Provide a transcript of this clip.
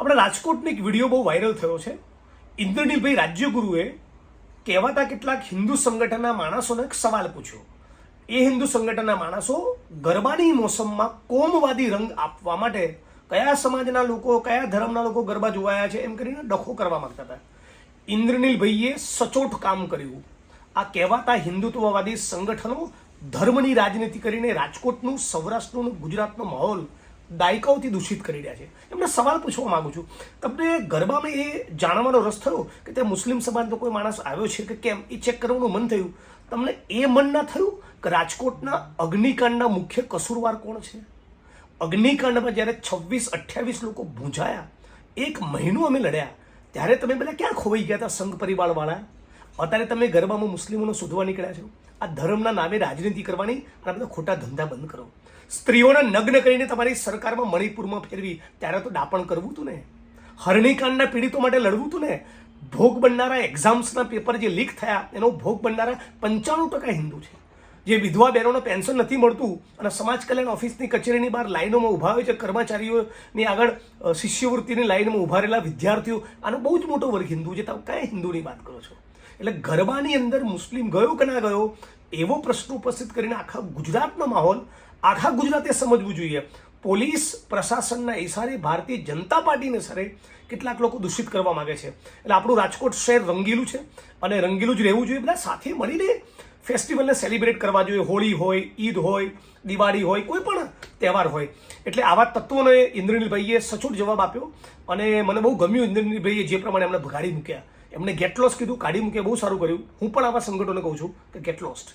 આપણા રાજકોટનો એક વીડિયો બહુ વાયરલ થયો છે. ઇન્દ્રનીલભાઈ રાજ્યગુરુએ કહેવાતા કેટલાક હિન્દુ સંગઠનના માણસોને એક સવાલ પૂછ્યો. એ હિન્દુ સંગઠનના માણસો ગરબાની મોસમમાં કોમવાદી રંગ આપવા માટે કયા સમાજના લોકો, કયા ધર્મના લોકો ગરબા જોવાયા છે એમ કરીને ડખો કરવા માંગતા હતા. ઇન્દ્રનીલભાઈએ સચોટ કામ કર્યું. આ કહેવાતા હિન્દુત્વવાદી સંગઠનો ધર્મની રાજનીતિ કરીને રાજકોટનું, સૌરાષ્ટ્રનું, ગુજરાતનો માહોલ દાયકાઓથી દૂષિત કરી રહ્યા છે. એમને સવાલ પૂછવા માગું છું. તમને ગરબામાં એ જાણવાનો રસ થયો કે તે મુસ્લિમ સમાજનો કોઈ માણસ આવ્યો છે કે કેમ? એ ચેક કરવાનું મન થયું. તમને એ મન ના થયું કે રાજકોટના અગ્નિકાંડના મુખ્ય કસૂરવાર કોણ છે? અગ્નિકાંડમાં જ્યારે છવ્વીસ, અઠ્યાવીસ લોકો ભૂંજાયા, એક મહિનો અમે લડ્યા, ત્યારે તમે બધા ક્યાં ખોવાઈ ગયા હતા સંઘ પરિવારવાળા? અત્યારે તમે ગરબામાં મુસ્લિમોને શોધવા નીકળ્યા છો. આ ધર્મના નામે રાજનીતિ કરવાની અને બધા ખોટા ધંધા બંધ કરો. સ્ત્રીઓને નગ્ન કરીને તમારી સરકારમાં મણિપુરમાં ફેરવી ત્યારે તો દાપણ કરવું હતું ને? હરણીકાંડના પીડિતો માટે લડવું હતું ને? ભોગ બનનારા એક્ઝામ્સના પેપર જે લીક થયા, એનો ભોગ બનનારા પંચાણું ટકા હિન્દુ છે. જે વિધવા બહેનોને પેન્શન નથી મળતું અને સમાજ કલ્યાણ ઓફિસની કચેરીની બહાર લાઈનોમાં ઊભા હોય છે, કર્મચારીઓની આગળ શિષ્યવૃત્તિની લાઈનમાં ઊભા રહેલા વિદ્યાર્થીઓ. આનો બહુ જ મોટો વર્ગ હિન્દુ છે. તમે કયા હિન્દુની વાત કરો છો? એટલે ગરબાની અંદર મુસ્લિમ ગયો કે ના ગયો, એવો પ્રશ્ન ઉપસ્થિત કરીને આખા ગુજરાતનો માહોલ, આખા ગુજરાતે સમજવું જોઈએ. પોલીસ પ્રશાસનના ઇશારે ભારતીય જનતા પાર્ટીને સરે કેટલાક લોકો દૂષિત કરવા માગે છે. એટલે આપણું રાજકોટ શહેર રંગીલું છે અને રંગીલું જ રહેવું જોઈએ. બધા સાથે મળીને ફેસ્ટિવલને સેલિબ્રેટ કરવા જોઈએ. હોળી હોય, ઈદ હોય, દિવાળી હોય, કોઈ પણ તહેવાર હોય. એટલે આવા તત્વોને ઇન્દ્રનીલભાઈએ સચોટ જવાબ આપ્યો અને મને બહુ ગમ્યું ઇન્દ્રનીલભાઈએ જે પ્રમાણે એમને ભગાડી મૂક્યા. એમને ગેટ કીધું, કાઢી મૂકે બહુ સારું કર્યું. હું પણ આવા સંગઠનોને કહું છું કે ગેટ લોસ્ટ